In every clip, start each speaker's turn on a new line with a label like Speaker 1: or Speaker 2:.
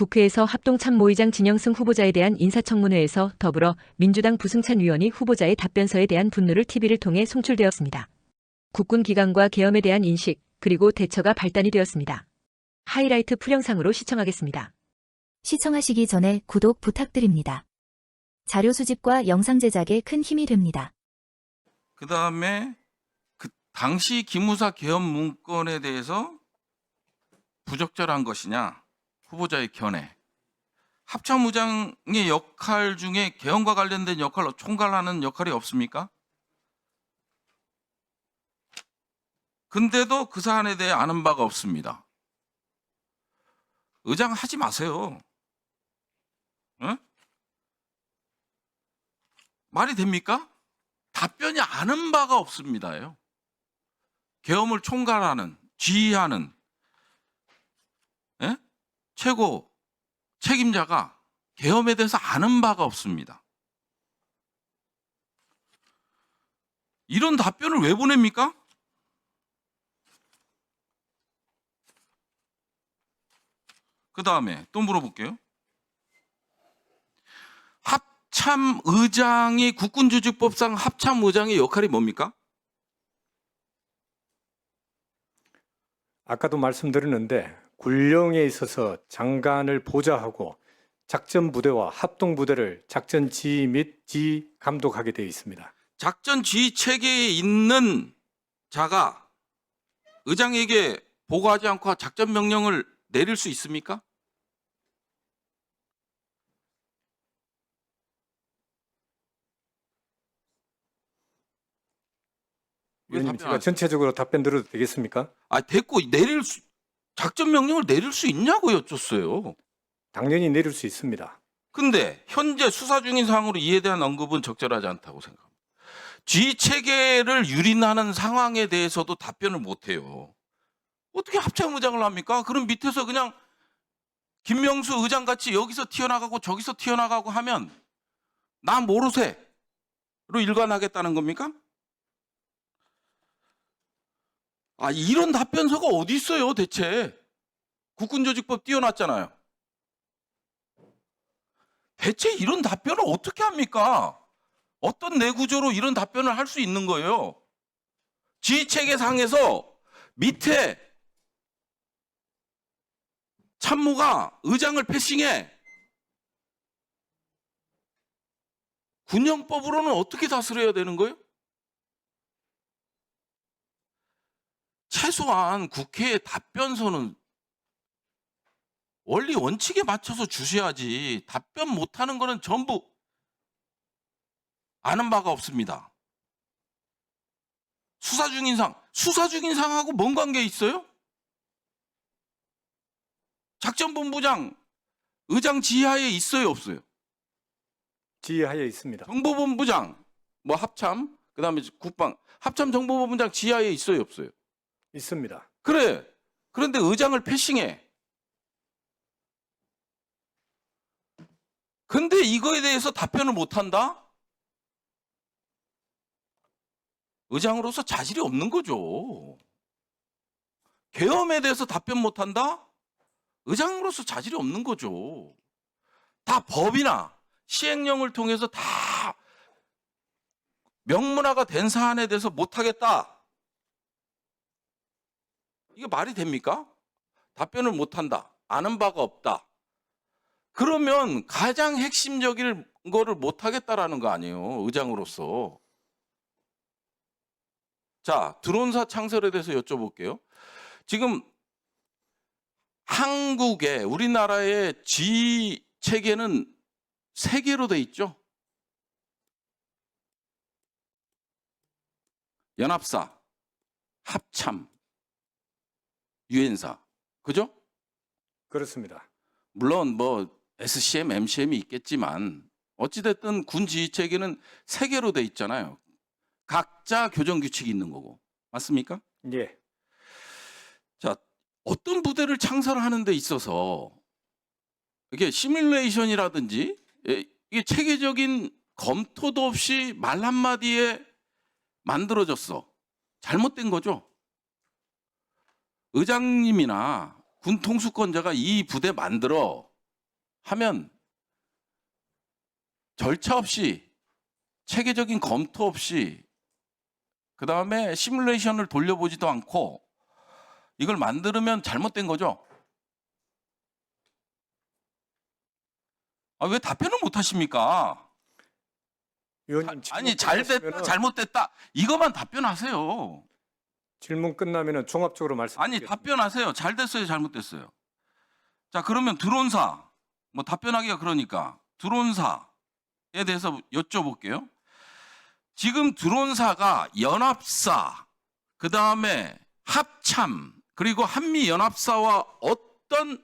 Speaker 1: 국회에서 합동참모의장 진영승 후보자에 대한 인사청문회에서 더불어 민주당 부승찬 의원이 후보자의 답변서에 대한 분노를 TV를 통해 송출되었습니다. 국군 기강과 계엄에 대한 인식, 그리고 대처가 발단이 되었습니다. 하이라이트 풀영상으로 시청하겠습니다.
Speaker 2: 시청하시기 전에 구독 부탁드립니다. 자료 수집과 영상 제작에 큰 힘이 됩니다.
Speaker 3: 그 다음에 그 당시 기무사 개헌 문건에 대해서 부적절한 것이냐 후보자의 견해 합참의장의 역할 중에 개헌과 관련된 역할로 총괄하는 역할이 없습니까? 근데도 그 사안에 대해 아는 바가 없습니다. 의장 하지 마세요. 응? 말이 됩니까? 답변이 아는 바가 없습니다요. 계엄을 총괄하는, 지휘하는 예? 최고 책임자가 계엄에 대해서 아는 바가 없습니다. 이런 답변을 왜 보냅니까? 그 다음에 또 물어볼게요. 합참 의장이 국군조직법상 합참 의장의 역할이 뭡니까?
Speaker 4: 아까도 말씀드렸는데 군령에 있어서 장관을 보좌하고 작전 부대와 합동 부대를 작전 지휘 및 지휘 감독하게 되어 있습니다.
Speaker 3: 작전 지휘 체계에 있는 자가 의장에게 보고하지 않고 작전 명령을 내릴 수 있습니까? 왜
Speaker 4: 위원님
Speaker 3: 답변
Speaker 4: 제가
Speaker 3: 하세요?
Speaker 4: 전체적으로 답변 드려도 되겠습니까?
Speaker 3: 아 됐고 내릴 수 작전 명령을 내릴 수 있냐고 여쭙어요.
Speaker 4: 당연히 내릴 수 있습니다.
Speaker 3: 근데 현재 수사 중인 사항으로 이에 대한 언급은 적절하지 않다고 생각합니다. 지휘 체계를 유린하는 상황에 대해서도 답변을 못 해요. 어떻게 합참의장을 합니까? 그럼 밑에서 그냥 김명수 의장 같이 여기서 튀어나가고 저기서 튀어나가고 하면 나 모르세로 일관하겠다는 겁니까? 아 이런 답변서가 어디 있어요 대체? 국군조직법 띄워놨잖아요. 대체 이런 답변을 어떻게 합니까? 어떤 내구조로 이런 답변을 할 수 있는 거예요? 지휘체계상에서 밑에 참모가 의장을 패싱해. 군영법으로는 어떻게 다스려야 되는 거예요? 최소한 국회의 답변서는 원리 원칙에 맞춰서 주셔야지 답변 못하는 거는 전부 아는 바가 없습니다. 수사 중인 상, 수사 중인 상하고 뭔 관계 있어요? 작전본부장 의장 지하에 있어요, 없어요?
Speaker 4: 지휘하에 있습니다.
Speaker 3: 정보본부장 뭐 합참, 그 다음에 국방 합참 정보본부장 지하에 있어요, 없어요?
Speaker 4: 있습니다.
Speaker 3: 그래. 그런데 의장을 패싱해. 근데 이거에 대해서 답변을 못 한다? 의장으로서 자질이 없는 거죠. 계엄에 대해서 답변 못 한다? 의장으로서 자질이 없는 거죠. 다 법이나 시행령을 통해서 다 명문화가 된 사안에 대해서 못 하겠다. 이게 말이 됩니까? 답변을 못 한다. 아는 바가 없다. 그러면 가장 핵심적인 거를 못 하겠다라는 거 아니에요. 의장으로서. 자, 드론사 창설에 대해서 여쭤볼게요. 지금 한국의 우리나라의 지휘 체계는 세 개로 돼 있죠. 연합사, 합참, 유엔사. 그죠?
Speaker 4: 그렇습니다.
Speaker 3: 물론 뭐 SCM, MCM이 있겠지만 어찌됐든 군 지휘 체계는 세 개로 돼 있잖아요. 각자 교정 규칙이 있는 거고. 맞습니까?
Speaker 4: 예.
Speaker 3: 자, 어떤 부대를 창설하는 데 있어서 이게 시뮬레이션이라든지 예, 이게 체계적인 검토도 없이 말 한마디에 만들어졌어. 잘못된 거죠. 의장님이나 군 통수권자가 이 부대 만들어 하면 절차 없이 체계적인 검토 없이 그 다음에 시뮬레이션을 돌려보지도 않고 이걸 만들면 잘못된 거죠. 아, 왜 답변을 못 하십니까?
Speaker 4: 의원님
Speaker 3: 아니,
Speaker 4: 질문
Speaker 3: 잘 됐다,
Speaker 4: 끝났으면은-
Speaker 3: 잘못됐다. 이것만 답변하세요.
Speaker 4: 질문 끝나면은 종합적으로 말씀.
Speaker 3: 아니, 답변하세요. 잘 됐어요, 잘못됐어요. 자, 그러면 드론사. 뭐 답변하기가 그러니까. 드론사에 대해서 여쭤볼게요. 지금 드론사가 연합사, 그 다음에 합참, 그리고 한미 연합사와 어떤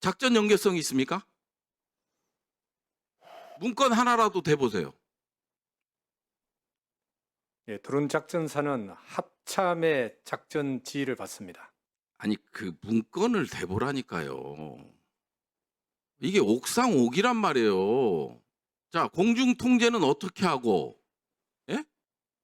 Speaker 3: 작전 연계성이 있습니까? 문건 하나라도 대보세요.
Speaker 4: 예, 드론 작전사는 합참의 작전 지휘를 받습니다.
Speaker 3: 아니 그 문건을 대보라니까요. 이게 옥상옥이란 말이에요. 자 공중 통제는 어떻게 하고, 예?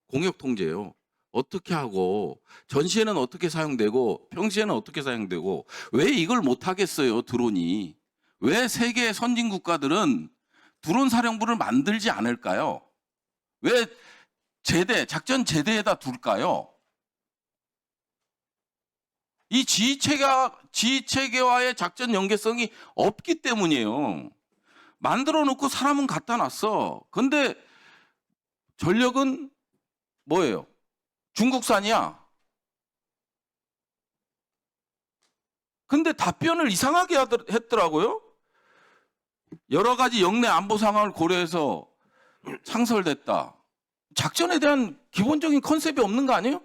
Speaker 3: 공역 통제요. 어떻게 하고 전시에는 어떻게 사용되고 평시에는 어떻게 사용되고 왜 이걸 못 하겠어요 드론이 왜 세계 선진 국가들은 드론 사령부를 만들지 않을까요? 왜 제대 작전 제대에다 둘까요? 이 지휘체계와, 지휘체계와의 작전 연계성이 없기 때문이에요. 만들어 놓고 사람은 갖다 놨어. 근데 전력은 뭐예요? 중국산이야. 근데 답변을 이상하게 했더라고요. 여러 가지 영내 안보 상황을 고려해서 창설됐다. 작전에 대한 기본적인 컨셉이 없는 거 아니에요?